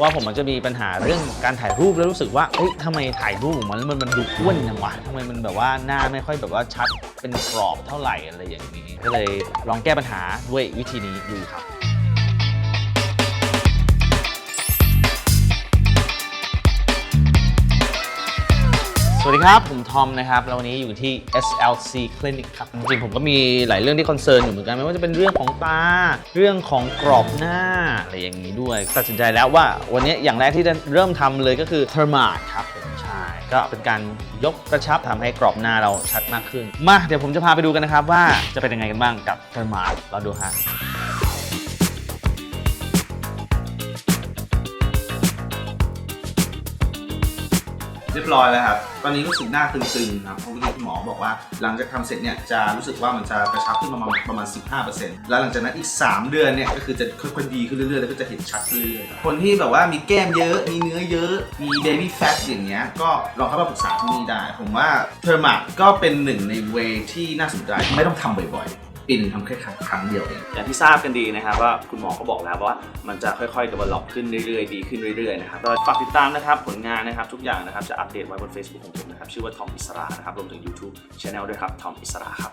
ว่าผมมันจะมีปัญหาเรื่องการถ่ายรูปแล้วรู้สึกว่าเอ้ยทำไมถ่ายรูปออกมาแล้วมันมันดูอ้วนจังวะทำไมมันแบบว่าหน้าไม่ค่อยแบบว่าชัดเป็นกรอบเท่าไหร่อะไรอย่างนี้ ก็เลยลองแก้ปัญหาด้วยวิธีนี้ดูครับ วัสดีครับ ผมทอมนะครับ แล้ววันนี้อยู่ที่ SLC Clinic ครับ จริงๆผมก็มีหลายเรื่องที่คอนเซิร์นอยู่เหมือนกัน ไม่ว่าจะเป็นเรื่องของตา เรื่องของกรอบหน้า อะไรอย่างนี้ด้วย ตัดสินใจแล้วว่าวันนี้อย่างแรกที่จะเริ่มทำเลยก็คือ t h e r m a t ครับผมใช่ ก็เป็นการยกกระชับทำให้กรอบหน้าเราชัดมากขึ้น มา เดี๋ยวผมจะพาไปดูกันนะครับว่าจะเป็นยังไงกันบ้างกับ t h e r m a t เราดูฮะ รียบร้อยแล้วครับ ตอนนี้รู้สึกหน้าตึงๆครับเพราะเมื่อกี้คุณหมอบอกว่า หลังจากทำเสร็จเนี่ยจะรู้สึกว่ามันจะกระชับขึ้นประมาณประมาณ 15%แล้วหลังจากนั้นอีก 3 เดือนเนี่ยก็คือจะค่อยๆดีขึ้นเรื่อยๆแล้วก็จะเห็นชัดขึ้นเรื่อยๆคนที่แบบว่ามีแก้มเยอะ มีเนื้อเยอะ มี baby fat อย่างเงี้ยก็ลองเข้ามาปรึกษาที่นี่ได้ ผมว่าเทอร์มาก็เป็นหนึ่งในเวที่น่าสนใจไม่ต้องทำบ่อยๆ ปินทำแค่ครั้งเดียวเองอย่างที่ทราบกันดีนะครับว่าคุณหมอก็บอกแล้วว่ามันจะค่อยๆ develop ขึ้นเรื่อยๆ ดีขึ้นเรื่อยๆนะครับก็ฝากติดตามนะครับผลงานนะครับทุกอย่างนะครับจะอัปเดตไว้บน Facebook ของผมนะครับชื่อว่าทอมอิสระนะครับรวมถึง YouTube Channel ด้วยครับทอมอิสระครับ